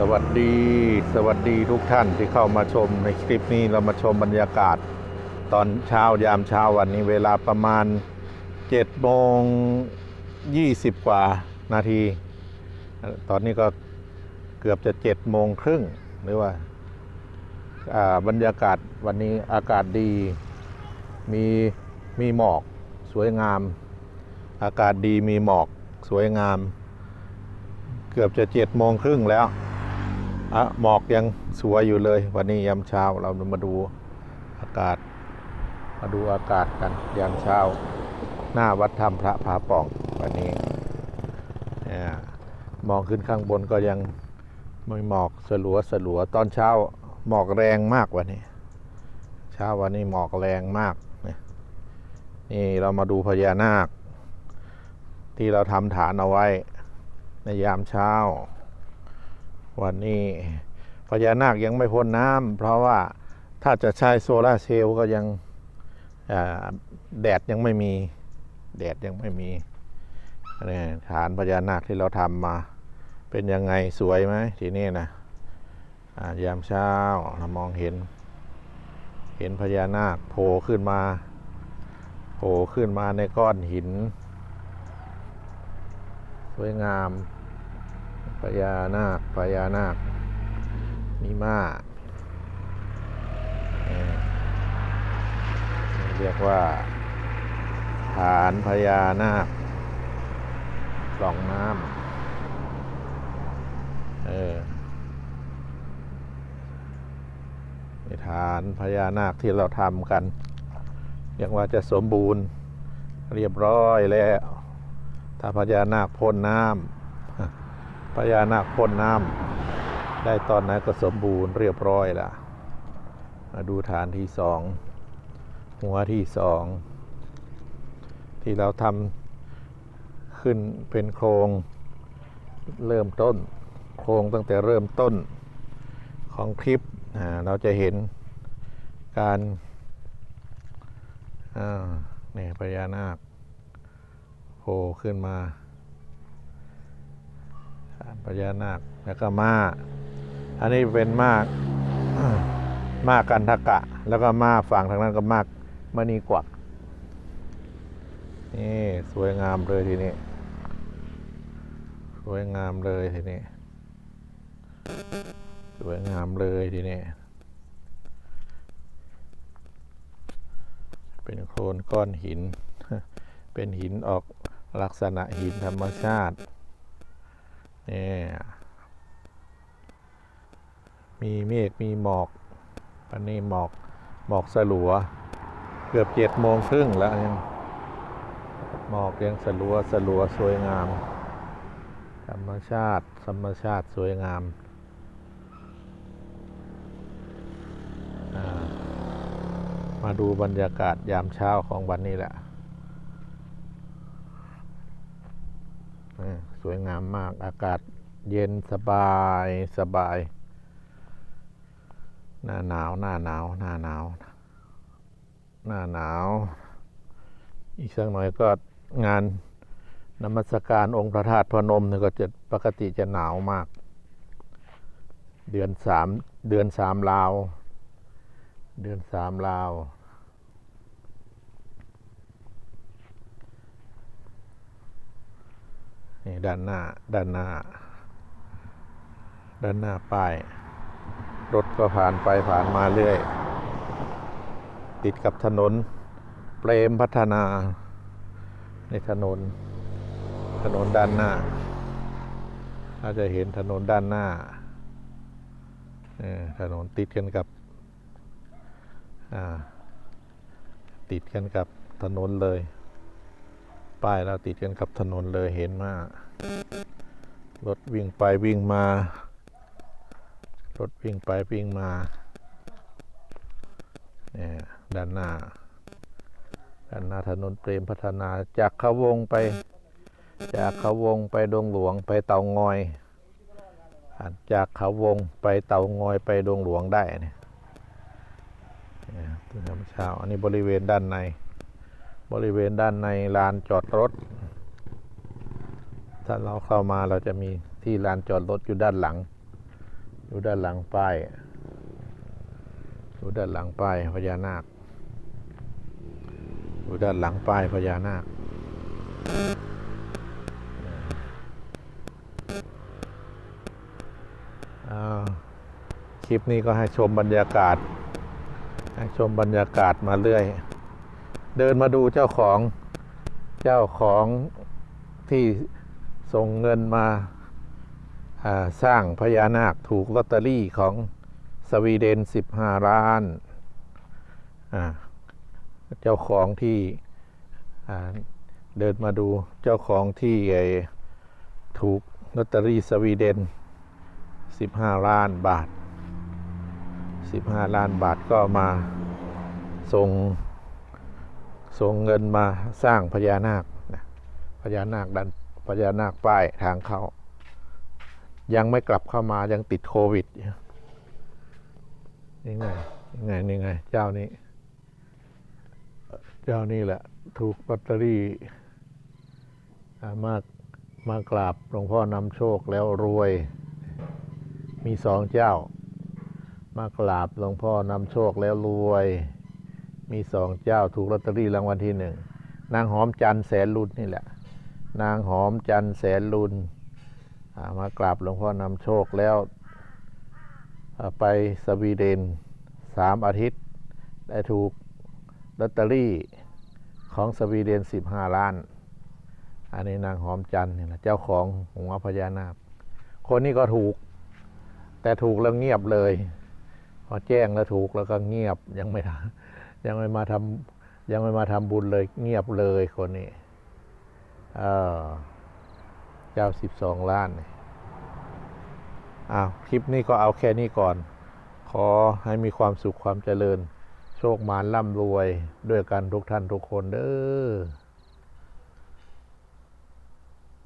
สวัสดีสวัสดีทุกท่านที่เข้ามาชมในคลิปนี้เรามาชมบรรยากาศ ตอนเช้ายามเช้าวันนี้เวลาประมาณ7โมง20 กว่านาที ตอนนี้ก็เกือบจะ7โมงครึ่งหรือว่าอ่าบรรยากาศวันนี้อากาศดีมีมีหมอกสวยงาม อากาศดีมีหมอกสวยงาม เกือบจะเจ็ดโมงครึ่งแล้ว อะหมอกยังสวยอยู่เลย วันนี้ยามเช้าเรามาดูอากาศ มาดูอากาศกันยามเช้า หน้าวัดธรรมพระผาป่องวันนี้มองขึ้นข้างบนก็ยังไม่หมอกสลัวสลัวตอนเช้าหมอกแรงมากวันนี้ เช้าวันนี้หมอกแรงมากนี่เรามาดูพญานาค ที่เราทำฐานเอาไว้ในยามเช้า วันนี้พญานาคยังไม่พ้นน้ำเพราะว่าถ้าจะใช้โซลาเซลล์ก็ยังแดดยังไม่มีแดดยังไม่มีนี่ฐานพญานาคที่เราทำมา เป็นยังไงสวยไหมทีนี้นะยามเช้าเรามองเห็น เห็นพญานาคโผล่ขึ้นมาโผล่ขึ้นมาในก้อนหิน สวยงาม พญานาคพญานาค มีมาเอ่อเรียกว่า ฐานพญานาคสองน้ำเออฐานพญานาคที่เราทำกัน เรียกว่าจะสมบูรณ์เรียบร้อยแล้ว ถ้าพญานาคพ่นน้ำ พญานาคพ่นน้ำได้ตอนนั้นก็สมบูรณ์เรียบร้อยละมาดูฐานที่สองหัวที่สองที่เราทำขึ้นเป็นโครงเริ่มต้น โครงตั้งแต่เริ่มต้นของคลิปเราจะเห็นการนี่พญานาคโผล่ขึ้นมา พญานาคแล้วก็ม้าอันนี้เป็นม้าม้ากันทกะ แล้วก็ม้าฝั่งทางนั้นก็ม้ามณีกวักนี่สวยงามเลยทีนี้สวยงามเลยทีนี้สวยงามเลยทีนี้เป็นโคลนก้อนหิน เป็นหินออกลักษณะหินธรรมชาติ นี่มีเมฆมีหมอกวันนี้หมอกหมอกสลัว เกือบเจ็ดโมงครึ่งแล้วยังหมอกยังสลัวสลัวสวยงาม ธรรมชาติธรรมชาติสวยงามมาดูบรรยากาศยามเช้าของวันนี้แหละ สวยงามมากอากาศเย็นสบายสบาย หน้าหนาวหน้าหนาวหน้าหนาว หน้าหนาว อีกสักหน่อยก็งานนมัสการองค์พระธาตุพนมเนี่ยก็จะปกติจะหนาวมาก เดือนสามเดือนสามลาว เดือนสามลาว นี่ด้านหน้าด้านหน้า ด้านหน้าป้าย รถก็ผ่านไปผ่านมาเรื่อย ติดกับถนนเปรมพัฒนา ในถนน ถนนด้านหน้าเราจะเห็นถนนด้านหน้าถนนติดกันกับติดกันกับถนนเลย ป้ายเราติดกันกับถนนเลยเห็นมาก รถวิ่งไปวิ่งมา รถวิ่งไปวิ่งมาเนี่ยด้านหน้า ด้านหน้าถนนเปรมพัฒนาจากเขาวงไป จากเขาวงไปดงหลวงไปเตางอยผ่านจากเขาวงไปเตางอยไปดงหลวงได้เนี่ยเนี่ยตื่นเช้าอันนี้บริเวณด้านใน บริเวณด้านในลานจอดรถ ถ้าเราเข้ามาเราจะมีที่ลานจอดรถอยู่ด้านหลังดูด้านหลังป้ายดูด้านหลังป้ายพญานาคดูด้านหลังป้ายพญานาคอ้าคลิปนี้ก็ให้ชมบรรยากาศ ให้ชมบรรยากาศมาเรื่อย เดินมาดูเจ้าของ เจ้าของที่ ส่งเงินมาาสร้างพญานาคถูกลอตเตอรี่ของสวีเดน 15 ล้านาเจ้าของที่เดินมาดูเจ้าของที่ถูกลอตเตอรี่สวีเดน 15 ล้านบาท 15 ล้านบาทก็มาส่งส่งเงินมาสร้างพญานาคพญานาคดัน พญานาคป้ายทางเข้า ยังไม่กลับเข้ามายังติดโควิดนี่ไงนี่ไงนี่ไง เจ้านี้ เจ้านี่แหละ ถูกลอตเตอรี่อ่ามามากราบหลวงพ่อนำโชคแล้วรวย มีสองเจ้า มากราบหลวงพ่อนำโชคแล้วรวย มีสองเจ้าถูกลอตเตอรี่รางวัลที่หนึ่งนางหอมจันแสนลุนนี่แหละ นางหอมจันแสนลุนมากราบหลวงพ่อนำโชคแล้ว ไปสวีเดนสามอาทิตย์ ได้ถูกลอตเตอรี่ของสวีเดนสิบห้าล้าน อันนี้นางหอมจันทร์นี่แหละเจ้าของหัวพญานาค คนนี้ก็ถูก แต่ถูกแล้วเงียบเลย พอแจ้งแล้วถูกแล้วก็เงียบยังไม่ยังไม่มาทำยังไม่มาทำบุญเลยเงียบเลยคนนี้ เจ้าสิบสองล้านนี่อ้าวคลิปนี้ก็เอาแค่นี้ก่อน ขอให้มีความสุขความเจริญ โชคมานร่ำรวยด้วยกันทุกท่านทุกคนเด้อ